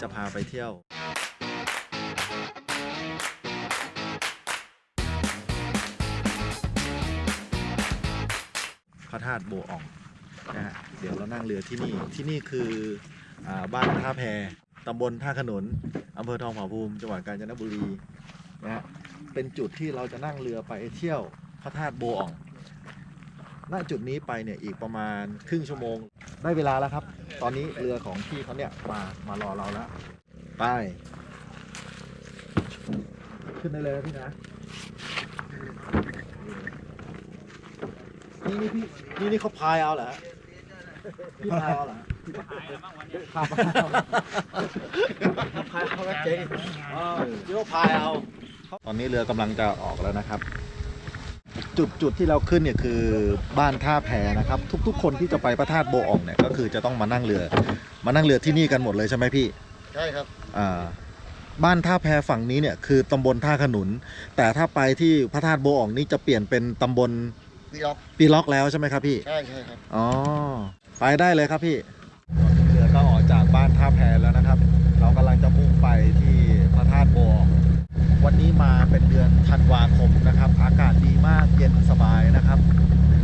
จะพาไปเที่ยว พระธาตุโบอ่องนะฮะเดี๋ยวเรานั่งเรือที่นี่ ที่นี่คืออาบ้านท่าแพตำบลท่าขนุนอำเภอทองผาภูมิจังหวัดกาญจนบุรีนะฮะเป็นจุดที่เราจะนั่งเรือไปเที่ยวพระธาตุโบอ่อง ณจุดนี้ไปเนี่ยอีกประมาณครึ่งชั่วโมงได้เวลาแล้วครับ ตอนนี้เรือของพี่เขาเนี่ยมามารอเราแล้ว ไป ขึ้นได้เลยนะพี่นะ นี่นี่พี่นี่นี่เขาพายเอาเหรอฮะพี่พายเอาเหรอฮะพายเอาพายเอาแล้วเจ๊งเออพี่เขาพายเอา ตอนนี้เรือกำลังจะออกแล้วนะครับ จุดจุดที่เราขึ้นเนี่ยคือบ้านท่าแพนะครับ ทุก ๆ คนที่จะไปพระธาตุโบอ่องเนี่ยก็คือจะต้องมานั่งเรือ มานั่งเรือที่นี่กันหมดเลยใช่ไหมพี่ใช่ครับอ่าบ้านท่าแพฝั่งนี้เนี่ยคือตำบลท่าขนุน แต่ถ้าไปที่พระธาตุโบอ่องนี่จะเปลี่ยนเป็นตำบลพี่ล็อกปีล็อกแล้วใช่ไหมครับพี่ใช่ใช่ครับอ๋อไปได้เลยครับพี่เรือก็ออกจากบ้านท่าแพแล้วนะครับ เรากำลังจะมุ่งไปที่พระธาตุโบอ่อง วันนี้มาเป็นเดือนธันวาคมนะครับ อากาศดีมากเย็นสบายนะครับ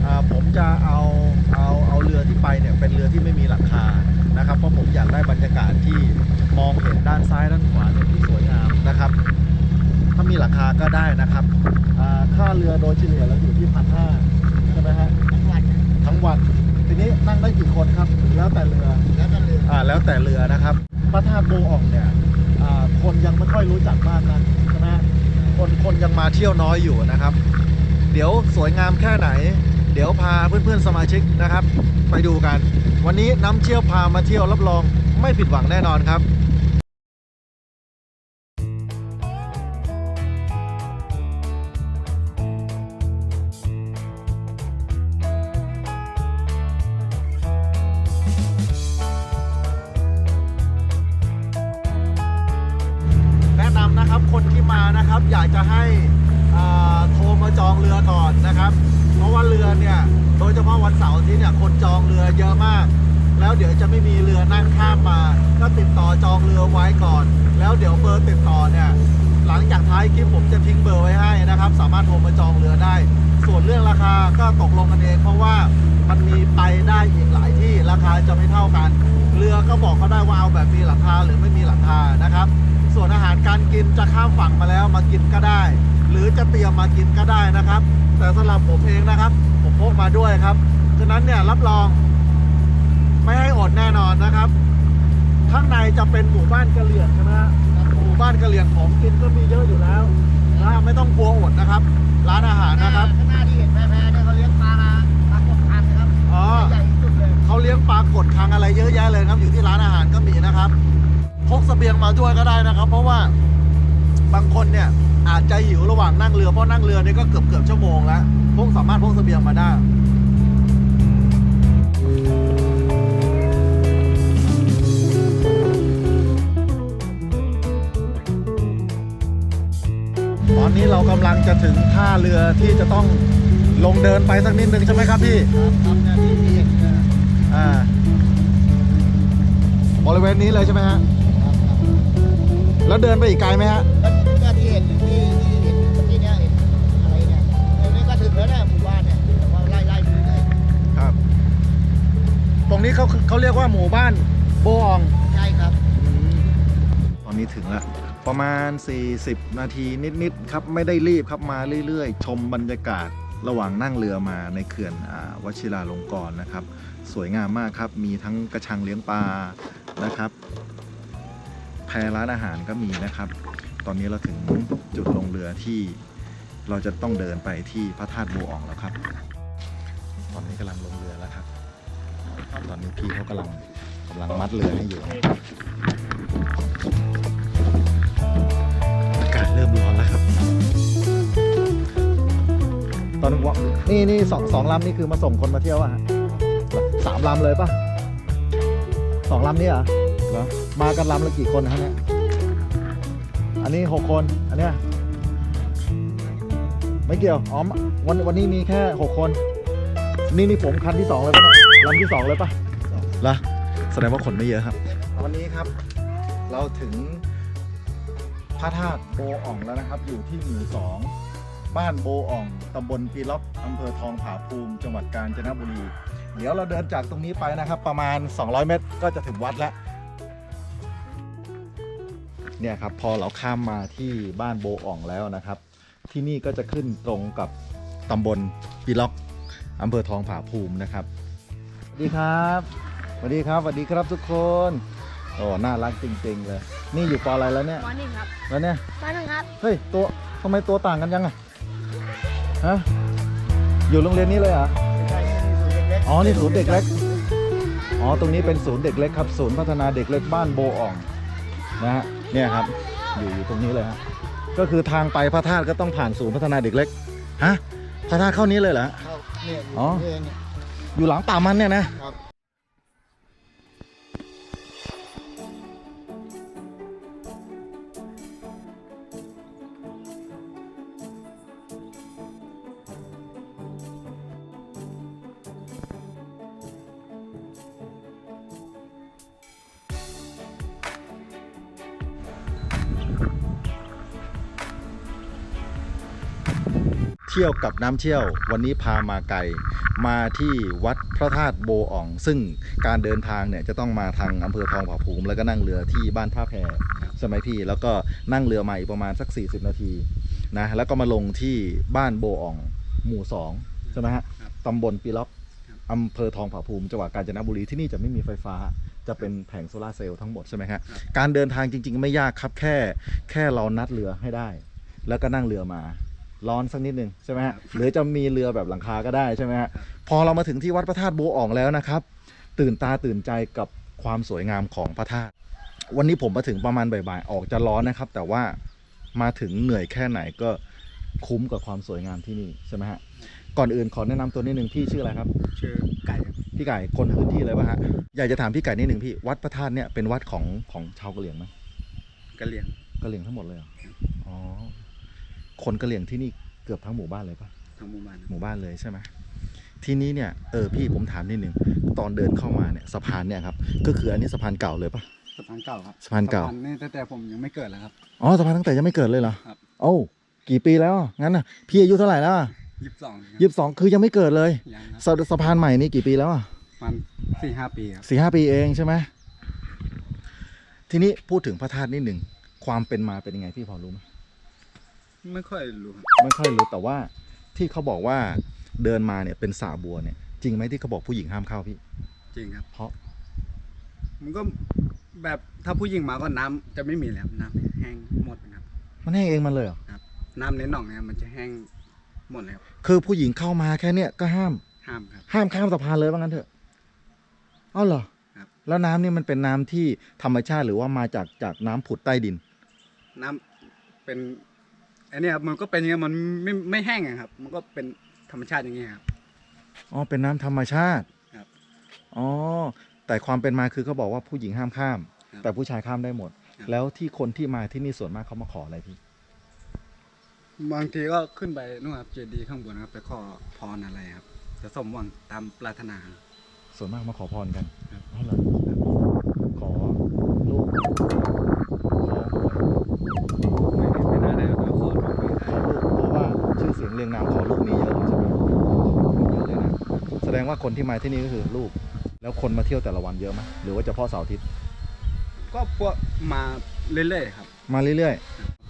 อ่าผมจะเอาเอาเอาเรือที่ไปเนี่ยเป็นเรือที่ไม่มีหลังคานะครับเพราะผมอยากได้บรรยากาศที่มองเห็นด้านซ้ายด้านขวาเนี่ยที่สวยงามนะครับ ถ้ามีหลังคาก็ได้นะครับอ่าค่าเรือโดยเฉลี่ยแล้วอยู่ที่พันห้าใช่ไหมฮะทั้งวันทั้งวันทีนี้นั่งได้กี่คนครับ แล้วแต่เรือแล้วก็เรืออ่าแล้วแต่เรือนะครับพระธาตุโบอ่องเนี่ยอ่าคนยังไม่ค่อยรู้จักมากนะใช่ไหมฮะ คนคนยังมาเที่ยวน้อยอยู่นะครับ เดี๋ยวสวยงามแค่ไหน เดี๋ยวพาเพื่อนๆสมาชิกนะครับ ไปดูกัน วันนี้น้ำเชี่ยวพามาเที่ยวรับรองไม่ผิดหวังแน่นอนครับ นที่มานะครับ อยากจะให้โทรมาจองเรือก่อนนะครับ เพราะว่าเรือเนี่ยโดยเฉพาะวันเสาร์ที่เนี่ยคนจองเรือเยอะมาก แล้วเดี๋ยวจะไม่มีเรือนั่งข้ามมาก็ติดต่อจองเรือไว้ก่อน แล้วเดี๋ยวเบอร์ติดต่อเนี่ยหลังจากท้ายคลิปผมจะทิ้งเบอร์ไว้ให้นะครับ สามารถโทรมาจองเรือได้ ส่วนเรื่องราคาก็ตกลงกันเองเพราะว่ามันมีไปได้อีกหลายที่ราคาจะไม่เท่ากัน เรือก็บอกเขาได้ว่าเอาแบบมีหลังคาหรือไม่มีหลังคานะครับ ส่วนอาหารการกินจะข้ามฝั่งมาแล้วมากินก็ได้ หรือจะเตรียมมากินก็ได้นะครับ แต่สำหรับผมเองนะครับ ผมพกมาด้วยครับฉะนั้นเนี่ยรับรอง ไม่ให้อดแน่นอนนะครับข้างในจะเป็นหมู่บ้านกะเหรี่ยงใช่ไหมฮะหมู่บ้านกะเหรี่ยงของกินก็มีเยอะอยู่แล้วนะไม่ต้องกลัวอดนะครับ ร้านอาหารนะครับข้างหน้าที่เห็นแพๆเนี่ยเขาเลี้ยงปลามาปลากดคันนะครับอ๋อใหญ่ที่สุดเลยเขาเลี้ยงปลากดคังอะไรเยอะแยะเลยครับ อยู่ที่ร้านอาหารก็มีนะครับ พกเสบียงมาด้วยก็ได้นะครับ เพราะว่าบางคนเนี่ยอาจจะหิวระหว่างนั่งเรือเพราะนั่งเรือนี่ก็เกือบเกือบชั่วโมงแล้วพกสามารถพกเสบียงมาได้ตอนนี้เรากำลังจะถึงท่าเรือที่จะต้องลงเดินไปสักนิดนึงใช่ไหมครับพี่ครับครับเนี่ยที่เห็นเนี่ยอ่าบริเวณนี้เลยใช่ไหมฮะ แล้วเดินไปอีกไกลไหมฮะก็ก็ที่เห็นที่ที่เห็นเมื่อกี้เนี่ยเห็นอะไรเนี่ยเดี๋ยวนี้ก็ถึงแล้วเนี่ยหมู่บ้านเนี่ยแต่ว่าไล่ไล่ดูเลยครับ ตรงนี้เขาเขาเรียกว่าหมู่บ้านโบอองใช่ครับ ตอนนี้ถึงแล้วประมาณ 40 นาทีนิดๆครับไม่ได้รีบครับมาเรื่อยๆ ชมบรรยากาศระหว่างนั่งเรือมาในเขื่อนอาวชิราลงกรณ์นะครับ สวยงามมากครับ มีทั้งกระชังเลี้ยงปลานะครับ แพร้านอาหารก็มีนะครับ ตอนนี้เราถึงจุดลงเรือที่เราจะต้องเดินไปที่พระธาตุโบอ่องแล้วครับ ตอนนี้กำลังลงเรือแล้วครับ ตอนนี้พี่เขากำลังกำลังมัดเรือให้อยู่อากาศเริ่มร้อนแล้วครับ ตอนวะนี่นี่สองสองลำนี่คือมาส่งคนมาเที่ยวอะฮะสามลำเลยปะสองลำนี่เหรอเหรอ มากันลำละกี่คนฮะเนี่ย อันนี้หกคน อันเนี้ยไม่เกี่ยว อ๋อ วันวันนี้มีแค่หกคน นี่นี่ผมคันที่สองเลยปะเนี่ยลำที่สองเลยปะเหรอแสดงว่าคนไม่เยอะครับตอนนี้ครับ เราถึงพระธาตุโบอ่องแล้วนะครับ อยู่ที่หมู่สองบ้านโบอ่องตำบลปีล็อกอำเภอทองผาภูมิ จังหวัดกาญจนบุรี เดี๋ยวเราเดินจากตรงนี้ไปนะครับ ประมาณ 200 เมตรก็จะถึงวัดแล้ว เนี่ยครับพอเราข้ามมาที่บ้านโบอ่องแล้วนะครับ ที่นี่ก็จะขึ้นตรงกับตำบลปีล็อกอำเภอทองผาภูมินะครับสวัสดีครับสวัสดีครับสวัสดีครับทุกคนโอ้น่ารักจริง ๆ เลย นี่อยู่ปออะไรแล้วเนี่ยมอหนึ่งครับแล้วเนี่ยมอหนึ่งครับเฮ้ยตัวทำไมตัวต่างกันยังอะฮะอยู่โรงเรียนนี้เลยเหรอใช่นี่ศูนย์เด็กๆอ๋อนี่ศูนย์เด็กเล็กอ๋อตรงนี้เป็นศูนย์เด็กเล็กครับ ศูนย์พัฒนาเด็กเล็กบ้านโบอ่อง นะฮะเนี่ยครับอยู่อยู่ตรงนี้เลยฮะก็คือทางไปพระธาตุก็ต้องผ่านศูนย์พัฒนาเด็กเล็กฮะพระธาตุเข้านี้เลยเหรอเข้าเนี่ยอยู่อ๋อ นี่เองเนี่ยอยู่หลังป่ามันเนี่ยนะครับ ที่ยวกับน้ำเที่ยว วันนี้พามาไกลมาที่วัดพระธาตุโบอ่อง ซึ่งการเดินทางเนี่ยจะต้องมาทางอำเภอทองผาภูมิ แล้วก็นั่งเรือที่บ้านท่าแพใช่ไหมพี่ แล้วก็นั่งเรือมาอีกประมาณสัก 40 นาทีนะแล้วก็มาลงที่บ้านโบอ่องหมู่2ใช่ไหมฮะครับตำบลปีล็อกครับอำเภอทองผาภูมิจังหวัดกาญจนบุรีที่นี่จะไม่มีไฟฟ้าจะเป็นแผงโซลาร์เซลล์ทั้งหมดใช่ไหมฮะการเดินทางจริง ๆ ไม่ยากครับแค่แค่เรานัดเรือให้ได้ แล้วก็นั่งเรือมา ร้อนสักนิดนึงใช่ไหมฮะหรือจะมีเรือแบบหลังคาก็ได้ใช่ไหมฮะพอเรามาถึงที่วัดพระธาตุโบอ่องแล้วนะครับ ตื่นตาตื่นใจกับความสวยงามของพระธาตุวันนี้ผมมาถึงประมาณบ่ายๆออกจะร้อนนะครับ แต่ว่ามาถึงเหนื่อยแค่ไหนก็คุ้มกับความสวยงามที่นี่ใช่ไหมฮะก่อนอื่นขอแนะนำตัวนิดนึงพี่ชื่ออะไรครับชื่อไก่ครับพี่ไก่คนพื้นที่เลยป่ะฮะอยากจะถามพี่ไก่นิดนึงพี่วัดพระธาตุเนี่ยเป็นวัดของของชาวกะเหรี่ยงไหมกะเหรี่ยงกะเหรี่ยงทั้งหมดเลยเหรออ๋อ คนกะเหรี่ยงที่นี่เกือบทั้งหมู่บ้านเลยป่ะทางหมู่บ้านหมู่บ้านเลยใช่ไหมทีนี้เนี่ยเออพี่ผมถามนิดนึงตอนเดินเข้ามาเนี่ยสะพานเนี่ยครับก็คืออันนี้สะพานเก่าเลยป่ะสะพานเก่าครับสะพานเก่านี่ตั้งแต่ผมยังไม่เกิดแล้วครับอ๋อสะพานตั้งแต่ยังไม่เกิดเลยเหรอครับโอ้ากี่ปีแล้วอะงั้นน่ะพี่อายุเท่าไหร่แล้วอะยี่สิบสองยี่สิบสองคือยังไม่เกิดเลยยังครับสะสะพานใหม่นี่กี่ปีแล้วอะมันสี่ห้าปีครับสี่ห้าปีเองใช่ไหมทีนี้พูดถึงพระธาตุนิดหนึ่งความเป็นมาเป็นยังไงพี่พอรู้ไหม ไม่ค่อยรู้ครับไม่ค่อยรู้แต่ว่าที่เขาบอกว่าเดินมาเนี่ยเป็นสาบัวเนี่ย จริงไหมที่เขาบอกผู้หญิงห้ามเข้าพี่ จริงครับ เพราะ มันก็แบบถ้าผู้หญิงมาก็น้ำจะไม่มีแล้วน้ำแห้งหมดนะครับ มันแห้งเองมันเลยเหรอน้ำในหนองเนี่ยมันจะแห้งหมดแล้วคือผู้หญิงเข้ามาแค่เนี้ยก็ห้าม ห้ามครับ ห้ามข้ามสะพานเลยว่างั้นเถอะอ้าวเหรอครับ แล้วน้ำนี่มันเป็นน้ำที่ธรรมชาติหรือว่ามาจากจากน้ำผุดใต้ดิน น้ำเป็น อันเนี้ยมันก็เป็นอย่างเงี้ยมันไม่ไม่แห้งอะครับ มันก็เป็นธรรมชาติอย่างเงี้ยครับ อ๋อเป็นน้ำธรรมชาติครับ อ๋อแต่ความเป็นมาคือเขาบอกว่าผู้หญิงห้ามข้าม ครับแต่ผู้ชายข้ามได้หมด ครับ แล้วที่คนที่มาที่นี่ส่วนมากเขามาขออะไรพี่บางทีก็ขึ้นไปนู่นครับเจดีย์ข้างบนครับไปขอพรอะไรครับจะสมหวังตามปรารถนา ส่วนมากมาขอพรกันครับ อ๋อเหรอขอลูก ขอหวย ไม่ไม่น่าได้ก็ขอ ขอลูกเพราะว่าชื่อเสียงเรียงนามขอลูกมีเยอะเลยใช่ไหมเยอะเลยนะ แสดง ว่าคนที่มาที่นี่ก็คือลูก แล้วคนมาเที่ยวแต่ละวันเยอะไหมหรือว่าเฉพาะเสาร์อาทิตย์ก็พวกมาเรื่อยๆครับมาเรื่อย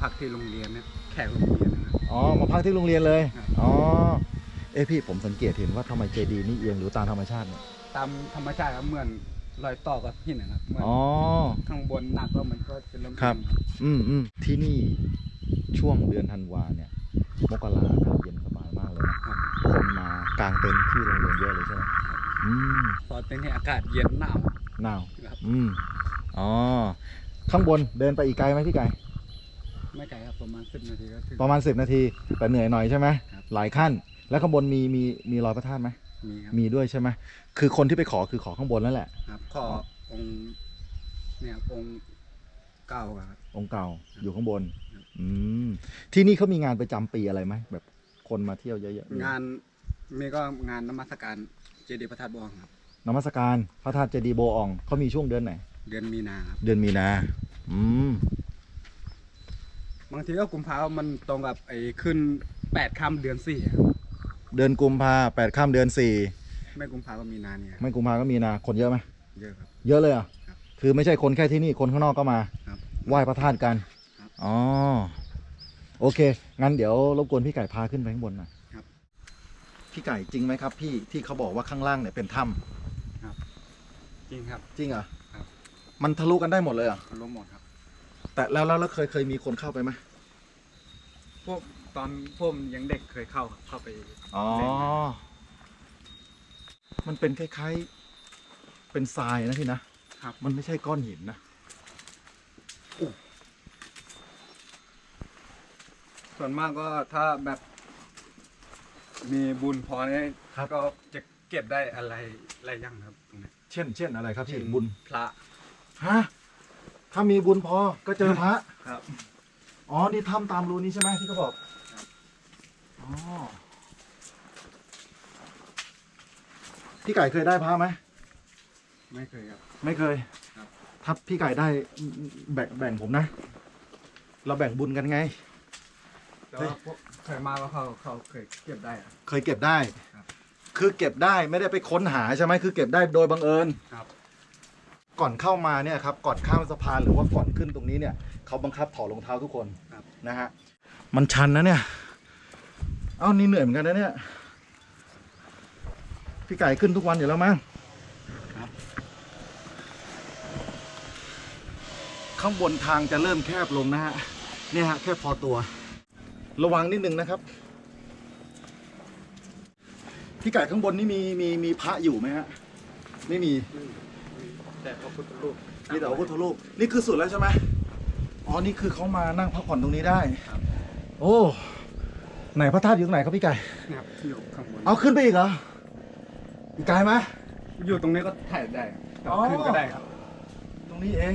พักที่โรงเรียนเนี่ยแขกโรงเรียนนะครับ ๆอ๋อมาพักที่โรงเรียนเลยครับ อ๋อเอ้พี่ผมสังเกตเห็นว่าทำไมเจดีย์นี่เอียงหรือตามธรรมชาติเนี่ยตามธรรมชาติครับเหมือนรอยต่อกับหินนะครับเหมือนอ๋อ ข้างบนหนักก็มันก็จะเริ่มครับแข็งอืมอืมที่นี่ช่วงเดือนธันวาเนี่ย มกราอากาศเย็น คนมากางเต็นท์ที่โรงเรียนเยอะเลยใช่ไหมอืมตอนเป็นที่อากาศเย็นหนาวหนาวครับอืมอ๋อข้างบนเดินไปอีกไกลไหมพี่ไก่ไม่ไกลครับประมาณสิบนาทีก็ถึง ประมาณ10นาที แต่เหนื่อยหน่อยใช่ไหมครับ หลายขั้น แล้วข้างบนมีมีมีรอยพระธาตุไหมมีครับมีด้วยใช่ไหมคือคนที่ไปขอคือขอข้างบนนั่นแหละ ครับขอองค์เนี่ยครับองค์เก่าอะครับ องค์เก่าครับอยู่ข้างบนครับอืมที่นี่เขามีงานประจำปีอะไรไหมแบบคนมาเที่ยวเยอะๆงาน มีก็งานนมัสการเจดีย์พระธาตุบวงครับ นมัสการพระธาตุเจดีย์โบอองเขามีช่วงเดือนไหน เดือนมีนาครับ เดือนมีนาออืม บางทีก็กุมภามันตรงกับไอ้ขึ้นแปดค่ำเดือนสี่อะเดือนกุมภาแปดข้ามเดือนสี่ไม่กุมภาก็มีนาเนี่ยไม่กุมภาก็มีนา คนเยอะไหมเยอะครับ เยอะเลยเหรอะ ครับคือไม่ใช่คนแค่ที่นี่ คนข้างนอกก็มาครับไหว้พระธาตุกัน ครับ อ๋อ โอเค งั้นเดี๋ยวรบกวนพี่ไก่พาขึ้นไปข้างบนหน่อยครับ พี่ไก่จริงไหมครับ พี่ที่เขาบอกว่าข้างล่างเนี่ยเป็นถ้จริงครับำจริงเหรอครับ มันทะลุกันได้หมดเลยเหรอะรวมหมดครับ แต่แล้วแล้วแล้วเคยเคยมีคนเข้าไปไหมพวกตอนพวกยังเด็กเคยเข้าครับเข้าไปอ๋อมันเป็นคล้ายๆ เป็นทรายนะพี่นะ ครับ มันไม่ใช่ก้อนหินนะส่วนมากก็ถ้าแบบ มีบุญพอเนี่ยครับ ก็จะเก็บได้อะไรอะไรอยังครับตรงนี้เช่น เช่นอะไรครับพี่เช่นบุญพระฮะถ้ามีบุญพอก็เจอพระ ครับ อ๋อ นี่ถ้ำตามรูนี้ใช่ไหมที่เขาบอก ครับ อ๋อ พี่ไก่เคยได้พระไหม ไม่เคยครับ ไม่เคย ครับ ถ้าพี่ไก่ได้แบ่งแบ่งผมนะ เราแบ่งบุญกันไง แต่เฮ้ยว่าพวก เคยมาก็เขาเขาเคยเก็บได้อะ เคยเก็บได้ ครับคือเก็บได้ไม่ได้ไปค้นหาใช่ไหมคือเก็บได้โดยบังเอิญครับ ก่อนเข้ามาเนี่ยครับก่อนข้ามสะพานหรือว่าก่อนขึ้นตรงนี้เนี่ยเขาบังคับถอดรองเท้าทุกคนครับนะฮะมันชันนะเนี่ย เอ้านี่เหนื่อยเหมือนกันนะเนี่ย พี่ไก่ขึ้นทุกวันอยู่แล้วมั้งครับข้างบนทางจะเริ่มแคบลงนะฮะเนี่ยฮะแค่พอตัว ระวังนิดนึงนะครับ พี่ไก่ข้างบนนี่มีมีมีพระอยู่ไหมฮะ ไม่มี แต่พระพุทธรูปมีแต่พระพุทธรูปนี่คือสุดแล้วใช่ไหมอ๋อ นี่คือเขามานั่งพักผ่อนตรงนี้ได้ครับโอ้ ไหนพระธาตุอยู่ตรงไหนครับพี่ไก่เนี่ยครับที่อยู่ข้างบนเอาขึ้นไปอีกเหรออีกไกลไหมอยู่ตรงนี้ก็ถ่ายได้ครับแต่อ๋อขึ้นก็ได้ครับ ตรงนี้เอง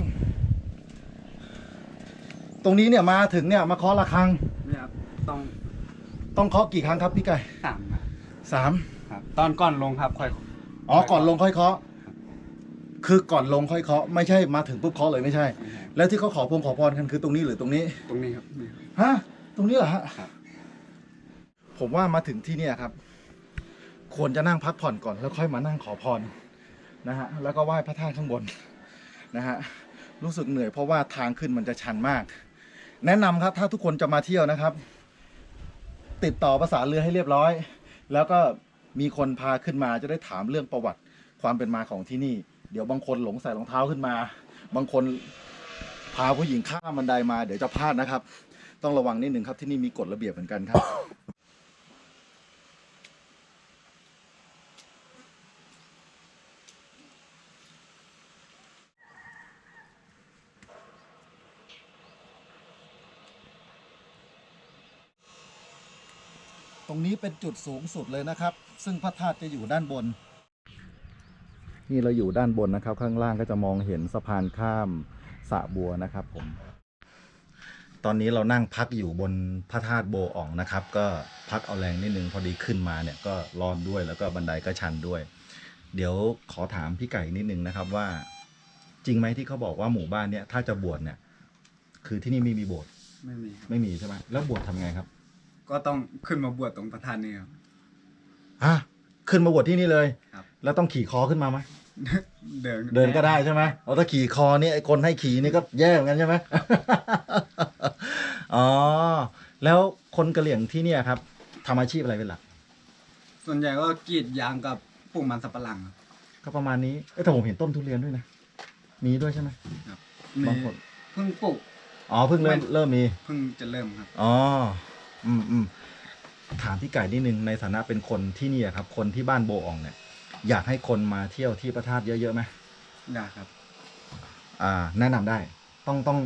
ตรงนี้เนี่ยมาถึงเนี่ยมาเคาะระฆังเนี่ยครับ ต้องต้องเคาะกี่ครั้งครับพี่ไก่สามนะสามครับ ตอนก่อนลงครับค่อยอ๋อก่อนลงค่อยเคาะ คือก่อนลงค่อยเคาะไม่ใช่มาถึงปุ๊บเคาะเลยไม่ใช่ไม่ใช่แล้วที่เขาขอพงขอพรกันคือตรงนี้หรือตรงนี้ ตรงนี้ครับนี่ครับ ฮะ ตรงนี้เหรอฮะครับ ผมว่ามาถึงที่เนี่ยครับ ควรจะนั่งพักผ่อนก่อนแล้วค่อยมานั่งขอพรนะฮะแล้วก็ไหว้พระธาตุข้างบนนะฮะรู้สึกเหนื่อยเพราะว่าทางขึ้นมันจะชันมาก แนะนำครับถ้าทุกคนจะมาเที่ยวนะครับ ติดต่อประสานเรือให้เรียบร้อย แล้วก็มีคนพาขึ้นมาจะได้ถามเรื่องประวัติความเป็นมาของที่นี่ เดี๋ยวบางคนหลงใส่รองเท้าขึ้นมา บางคนพาผู้หญิงข้ามบันไดมาเดี๋ยวจะพลาดนะครับ ต้องระวังนิดหนึ่งครับที่นี่มีกฎระเบียบเหมือนกันครับ รงนี้เป็นจุดสูงสุดเลยนะครับ ซึ่งพระธาตุจะอยู่ด้านบน นี่เราอยู่ด้านบนนะครับ ข้างล่างก็จะมองเห็นสะพานข้ามสระบัวนะครับ ผม ตอนนี้เรานั่งพักอยู่บนพระธาตุโบอ่องนะครับ ก็พักเอาแรงนิดนึงพอดีขึ้นมาเนี่ยก็ร้อนด้วยแล้วก็บันไดก็ชันด้วย เดี๋ยวขอถามพี่ไก่นิดนึงนะครับว่า จริงไหมที่เขาบอกว่าหมู่บ้านเนี่ยถ้าจะบวชเนี่ย คือที่นี่ไม่มีโบสถ์ไม่มีครับไม่มีใช่ไหมแล้วบวชทำไงครับ ก็ต้องขึ้นมาบวชตรงประธานนี่ครับฮะขึ้นมาบวชที่นี่เลยครับ แล้วต้องขี่คอขึ้นมาไหมเดินเดินก็ได้ใช่ไหมเอาถ้าขี่คอนี่ไอ้คนให้ขี่นี่ก็แย่เหมือนกันใช่ไหม อ๋อแล้วคนกะเหรี่ยงที่เนี่ยครับทำอาชีพอะไรเป็นหลัก ส่วนใหญ่ก็กรีดยางกับปลูกมันสับปะหลังครับ ก็ประมาณนี้เอ้ยแต่ผมเห็นต้นทุเรียนด้วยนะ มีด้วยใช่ไหมมีบางคน เพิ่งปลูก อ๋อเพิ่งเริ่มไม่ เริ่มมี เพิ่งจะเริ่มครับ อ๋อ อืมอืมถามพี่ไก่นิดนึงในฐานะเป็นคนที่เนี่ยครับ คนที่บ้านโบอ่องเนี่ย อยากให้คนมาเที่ยวที่พระธาตุเยอะๆไหมอยากครับ อ่า แนะนำได้ ต้องต้อง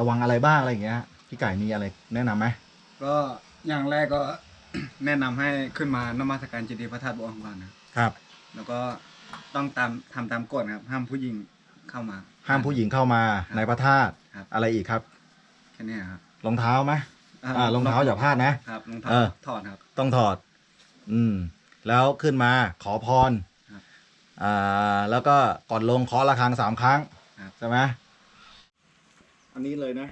ระวังอะไรบ้างอะไรอย่างเงี้ยพี่ไก่มีอะไรแนะนำไหมก็อย่างแรกก็ แนะนำให้ขึ้นมานมัสการเจดีย์พระธาตุบัวอ่องก่อนนะครับครับ แล้วก็ต้องตามทำตามกฎนะครับ ห้ามผู้หญิงเข้ามา ห้ามผู้หญิงเข้ามาในพระธาตุครับ อะไรอีกครับ แค่นี้ครับรองเท้าไหม อ่ารองเท้าอย่าพลาดนะ ครับรองเท้าเออ ถอดครับ ต้องถอด อืม แล้วขึ้นมาขอพรครับ อ่า แล้วก็ก่อนลงขอระฆังสามครั้งครับใช่ไหมอันนี้เลยนะ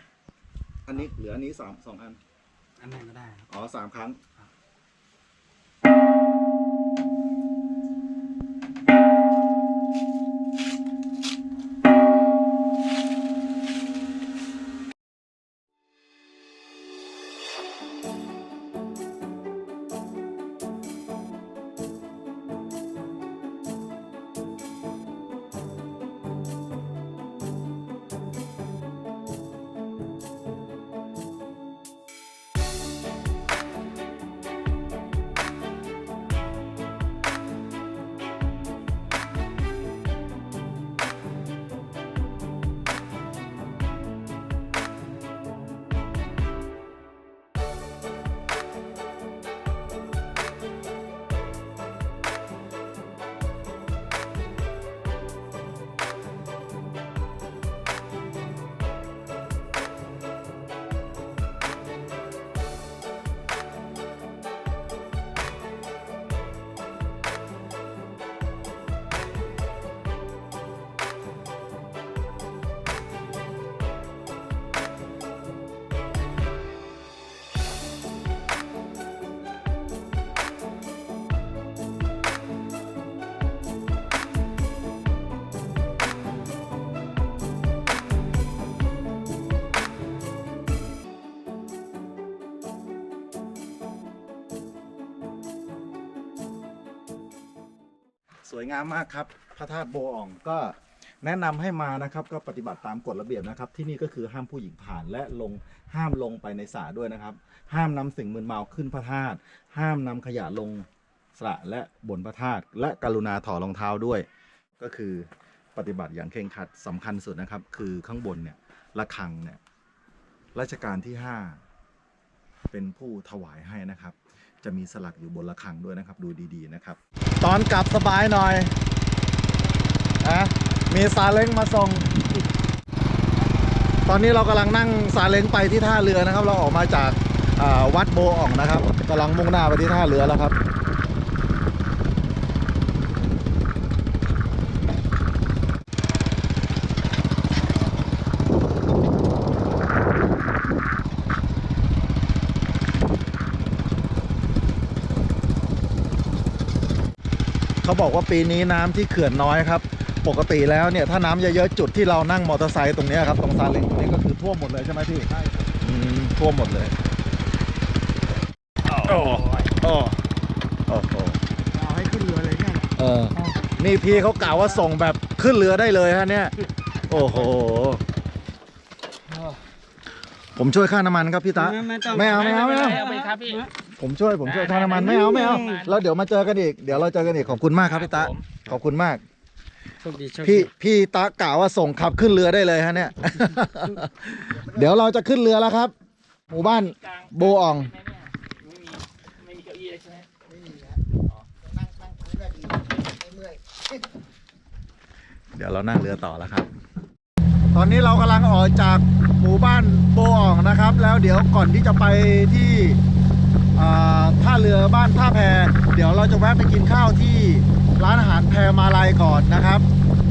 อันนี้เหลืออันนี้สามสองอัน อันนั้นก็ได้ครับอ๋อสามครั้ง วยงามมากครับ พระธาตุโบอ่องก็แนะนำให้มานะครับก็ปฏิบัติตามกฎระเบียบนะครับ ที่นี่ก็คือห้ามผู้หญิงผ่านและลงห้ามลงไปในสระด้วยนะครับ ห้ามนำสิ่งมึนเมาขึ้นพระธาตุห้ามนำขยะลงสระและบนพระธาตุและกรุณาถอดรองเท้าด้วย ก็คือปฏิบัติอย่างเคร่งครัดสำคัญสุดนะครับ คือข้างบนเนี่ยระฆังเนี่ยรัชกาลที่ห้าเป็นผู้ถวายให้นะครับ จะมีสลักอยู่บนระฆังด้วยนะครับ ดูดีๆนะครับ ตอนกลับสบายหน่อยนะมีซาเล้งมาส่ง ตอนนี้เรากำลังนั่งซาเล้งไปที่ท่าเรือนะครับ เราออกมาจากวัดโบอ่องนะครับกำลังมุ่งหน้าไปที่ท่าเรือแล้วครับ บอกว่าปีนี้น้ำที่เขื่อนน้อยครับ ปกติแล้วเนี่ยถ้าน้ำเยอะๆจุดที่เรานั่งมอเตอร์ไซค์ตรงเนี้ยครับตรงซาเล้งตรงนี้ก็คือท่วมหมดเลยใช่ไหมพี่ใช่ท่วมหมดเลยโอ้โอ้โอ้โหเอาให้ขึ้นเรือเลยเนี่ยเออนี่พี่เขากล่าวว่าส่งแบบขึ้นเรือได้เลยฮะเนี่ย โอ้โหผมช่วยค่าน้ำมันครับพี่ตาไม่ต้องไม่เอาไม่เอาไม่เอาเอาไปครับพี่ ผมช่วยผมช่วยค่าน้ำมันไม่เอาไม่เอาแล้วเดี๋ยวมาเจอกันอีกเดี๋ยวเราเจอกันอีกขอบคุณมากครับพี่ตาขอบคุณมาก โชคดีโชคดีพี่พี่ตากล่าวว่าส่งขับขึ้นเรือได้เลยฮะเนี่ย เดี๋ยวเราจะขึ้นเรือแล้วครับ หมู่บ้านโบอ่อง ไม่มีไม่มีเก้าอี้เลยใช่ไหมไม่มีแล้วนั่งนั่งพื้นก็ดีไม่เมื่อยเดี๋ยวเรานั่งเรือต่อแล้วครับ ตอนนี้เรากำลังออกจากหมู่บ้านโบอ่องนะครับ แล้วเดี๋ยวก่อนที่จะไปที่อ่า ท่าเรือบ้านท่าแพเดี๋ยวเราจะแวะไปกินข้าวที่ร้านอาหารแพมาลายก่อนนะครับ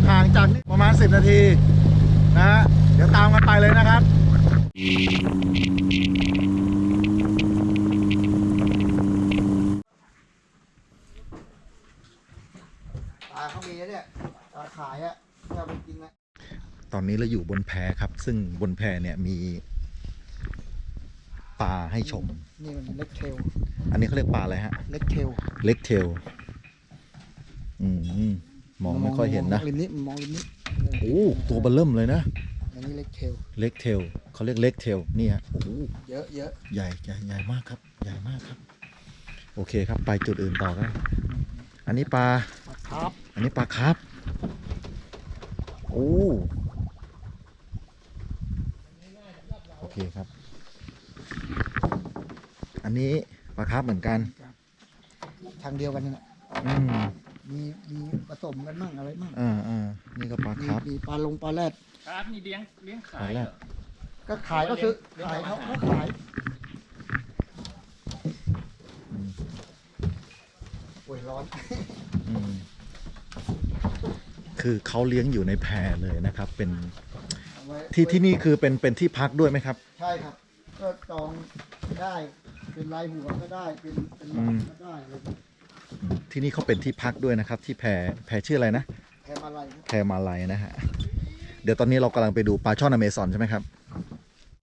ห่างจากนี่ประมาณ 10 นาทีนะเดี๋ยวตามกันไปเลยนะครับปลาเขามีนะเนี่ยปลาขายอะถ้าไปกินนะตอนนี้เราอยู่บนแพครับ ซึ่งบนแพเนี่ยมี ปลาให้ชม นี่มันเล็กเทลอันนี้เขาเรียกปลาอะไรฮะ เล็กเทลเล็กเทลอืมมองไม่ค่อยเห็นนะมองริมนี้มองริมนี้โอ้ตัวเบลเริ่มเลยนะ อันนี้เล็กเทลเล็กเทลเขาเรียกเล็กเทลนี่ฮะโอ้โหเยอะเยอะใหญ่ใหญ่ใหญ่มากครับ ใหญ่มากครับ โอเคครับ ไปจุดอื่นต่อกันอันนี้ปลาปลาครับ อันนี้ปลาครับ โอ้โอเคครับอั นนี้ปลาครับเหมือนกัน ทางเดียวกันนี่แหละอืมมีมีผสมกันมั่งอะไรมั่งอ่าอ่านี่ก็ปลามีครับมีปลาลงปลาแรดครับนี่เลี้ยงเลี้ยงปขาลายแรเหรกอก็ขายก็ซื้อขายเขาเขาขายโอ้ยร้อนอืมคือเขาเลี้ยงอยู่ในแพเลยนะครับ เป็นเอาไว้ที่ที่นี่คือเป็นเป็นที่พักด้วยไหมครับ ใช่ครับ ก็จองได้ เป็นรายหัวก็ได้ เป็นเป็นอืมก็ได้เลยที่นี่เขาเป็นที่พักด้วยนะครับ ที่แพแพชื่ออะไรนะ แพมอะไรนะแพมาลัยนะฮะ เดี๋ยวตอนนี้เรากำลังไปดูปลาช่อนอเมซอนใช่ไหมครับ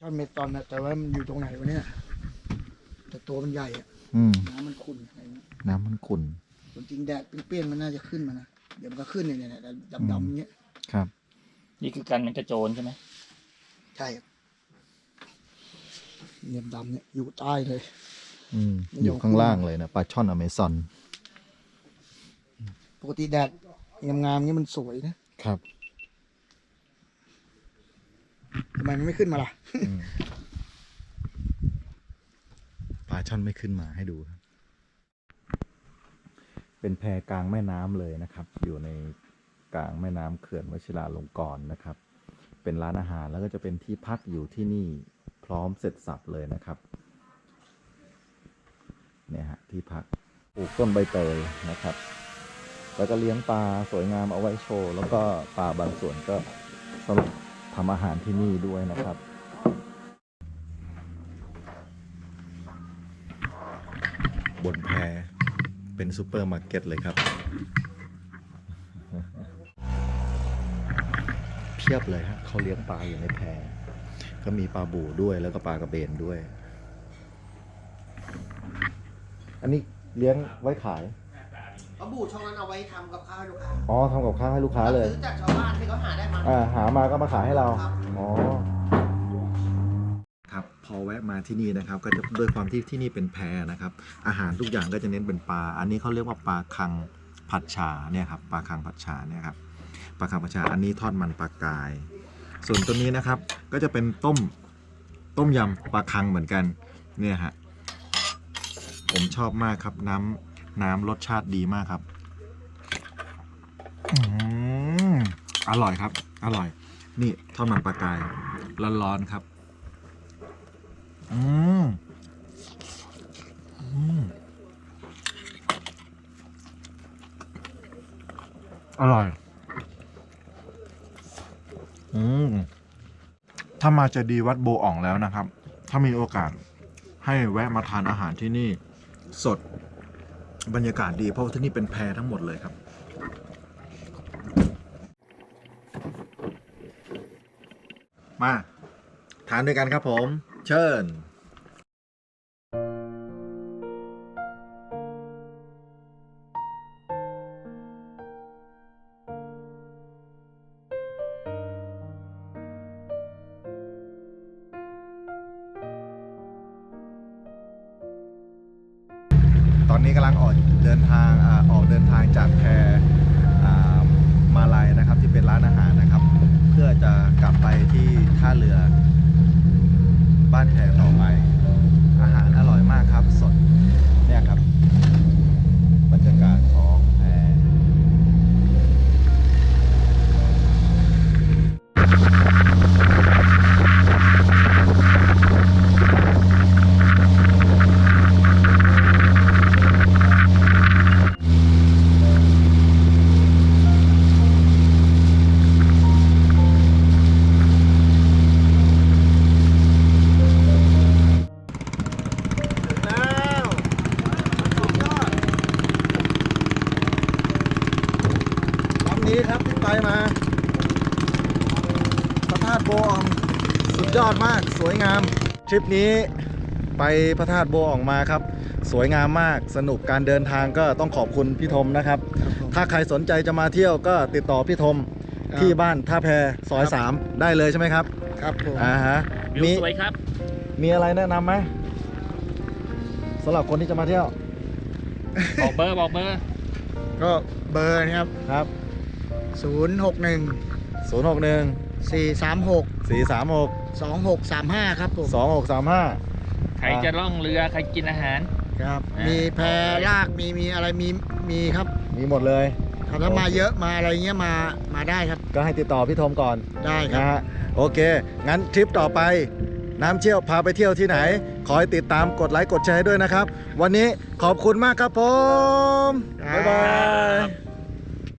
จอนเมตอนนะแต่ว่ามันอยู่ตรงไหนวะเนี่ย แต่ตัวมันใหญ่อะอืม น้ำมันขุ่นอะไรเงี้ยน้ำมันขุ่นจริงๆแดดเปรี้ยงๆมันน่าจะขึ้นมานะ เดี๋ยวมันก็ขึ้นเนี่ยเนี่ยเนี่ยดำๆอย่างเงี้ย ครับ นี่คือการมันกระโจนใช่ไหม ใช่ครับ เนี่ยดำเนี่ยอยู่ใต้เลย อืมอยู่ข้างล่างเลยนะปลาช่อนอเมซอนปกติแดดงามๆเงี้ยมันสวยนะครับทำไมมันไม่ขึ้นมาล่ะอืมปลาช่อนไม่ขึ้นมาให้ดูครับ เป็นแพกลางแม่น้ำเลยนะครับ อยู่ในกลางแม่น้ำเขื่อนวชิราลงกรณ์นะครับ เป็นร้านอาหารแล้วก็จะเป็นที่พักอยู่ที่นี่พ ร้อมเสร็จสับเลยนะครับ เนี่ยฮะที่พักปลูกต้นใบเตยนะครับ แล้วก็เลี้ยงปลาสวยงามเอาไว้โชว์ แล้วก็ปลาบางส่วนก็สำหรับทำอาหารที่นี่ด้วยนะครับบนแพเป็นซูเปอร์มาร์เก็ตเลยครับ เพียบเลยฮะเขาเลี้ยงปลาอยู่ในแพ ก็มีปลาบู่ด้วยแล้วก็ปลากระเบนด้วย อันนี้เลี้ยงไว้ขายเขาบูช่องนั้นเอาไว้ทำกับข้าวให้ลูกค้าอ๋อทำกับข้าวให้ลูกค้าเลย ซื้อจากชาวบ้านที่เขาหาได้มา อ่าหามาก็มาขายให้เรา ครับ อ๋อ ครับ พอแวะมาที่นี่นะครับ ก็จะด้วยความที่ที่นี่เป็นแพนะครับ อาหารทุกอย่างก็จะเน้นเป็นปลา อันนี้เขาเรียกว่าปลาคังผัดฉาเนี่ยครับ ปลาคังผัดฉาเนี่ยครับ ปลาคังผัดฉา อันนี้ทอดมันปลากาย ส่วนตัวนี้นะครับก็จะเป็นต้มต้มยำปลาคังเหมือนกันเนี่ยฮะผมชอบมากครับน้ำน้ำรสชาติดีมากครับอืมอร่อยครับ อร่อย นี่ทอดมันปลากายร้อนๆครับ อืมอืมอร่อย อืมถ้ามาจะดีวัดโบอ่องแล้วนะครับ ถ้ามีโอกาสให้แวะมาทานอาหารที่นี่ สดบรรยากาศดีเพราะว่าที่นี่เป็นแพรทั้งหมดเลยครับ มา ทานด้วยกันครับผม เชิญ ริปนี้ไปพระธาตุโบอ่องมาครับ สวยงามมากสนุกการเดินทางก็ต้องขอบคุณพี่ธมนะครับ ถ้าใครสนใจจะมาเที่ยวก็ติดต่อพี่ธมครับที่บ้านท่าแพซอยครับ3ได้เลยใช่ไหมครับ ครับผมอ่าฮะวิวมีสวยครับ มีอะไรแนะนำไหมสำหรับคนที่จะมาเที่ยว บอกเบอร์บอกเบอร์ ก็เบอร์นะครับครับ 061 061 436 436 2635 ครับผม2635ใครจะล่องเรือใครกินอาหาร ครับ อ่ามี มีแพลาก มี มีอะไร มี มีครับมีหมดเลย ครับถ้ามาเยอะ มาอะไรเงี้ย มา มาได้ครับ ก็ให้ติดต่อพี่ธมก่อนได้คนะรับ ฮะโอเค งั้นทริปต่อไป น้ำเชี่ยวพาไปเที่ยวที่ไหน ขอให้ติดตามกดไลค์กดแชร์ให้ด้วยนะครับ วันนี้ขอบคุณมากครับผม บ๊ายบาย